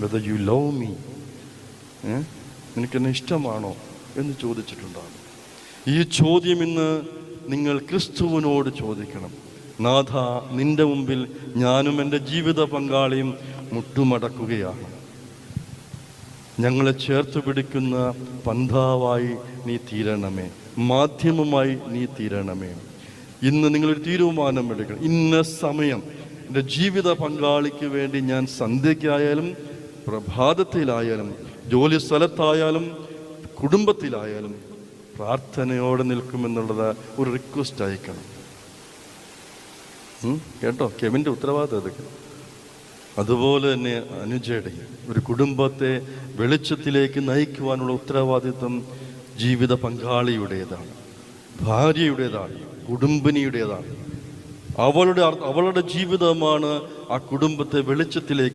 Whether you love me നിനക്കെന്നെ ഇഷ്ടമാണോ എന്ന് ചോദിച്ചിട്ടുണ്ടാകും. ഈ ചോദ്യം ഇന്ന് നിങ്ങൾ ക്രിസ്തുവിനോട് ചോദിക്കണം. നാഥ നിന്റെ മുമ്പിൽ ഞാനും എന്റെ ജീവിത പങ്കാളിയും മുട്ടുമടക്കുകയാണ്. ഞങ്ങളെ ചേർത്ത് പിടിക്കുന്ന പന്ഥാവായി നീ തീരണമേ. മാധ്യമമായി നീ തീരണമേ. ഇന്ന് നിങ്ങളൊരു തീരുമാനം എടുക്കണം. ഇന്ന സമയം എന്റെ ജീവിത പങ്കാളിക്ക് വേണ്ടി ഞാൻ സന്ധ്യയ്ക്കായാലും പ്രഭാതത്തിലായാലും ജോലി സ്ഥലത്തായാലും കുടുംബത്തിലായാലും പ്രാർത്ഥനയോടെ നിൽക്കുമെന്നുള്ളത് ഒരു റിക്വസ്റ്റ് അയക്കണം. കേട്ടോ? കെവിന്റെ ഉത്തരവാദിത്തം അതൊക്കെ. അതുപോലെ തന്നെ അനുജയുടെ ഒരു കുടുംബത്തെ വെളിച്ചത്തിലേക്ക് നയിക്കുവാനുള്ള ഉത്തരവാദിത്വം ജീവിത പങ്കാളിയുടേതാണ് ഭാര്യയുടേതാണ് കുടുംബിനിയുടേതാണ്. അവളുടെ അവളുടെ ജീവിതമാണ് ആ കുടുംബത്തെ വെളിച്ചത്തിലേക്ക്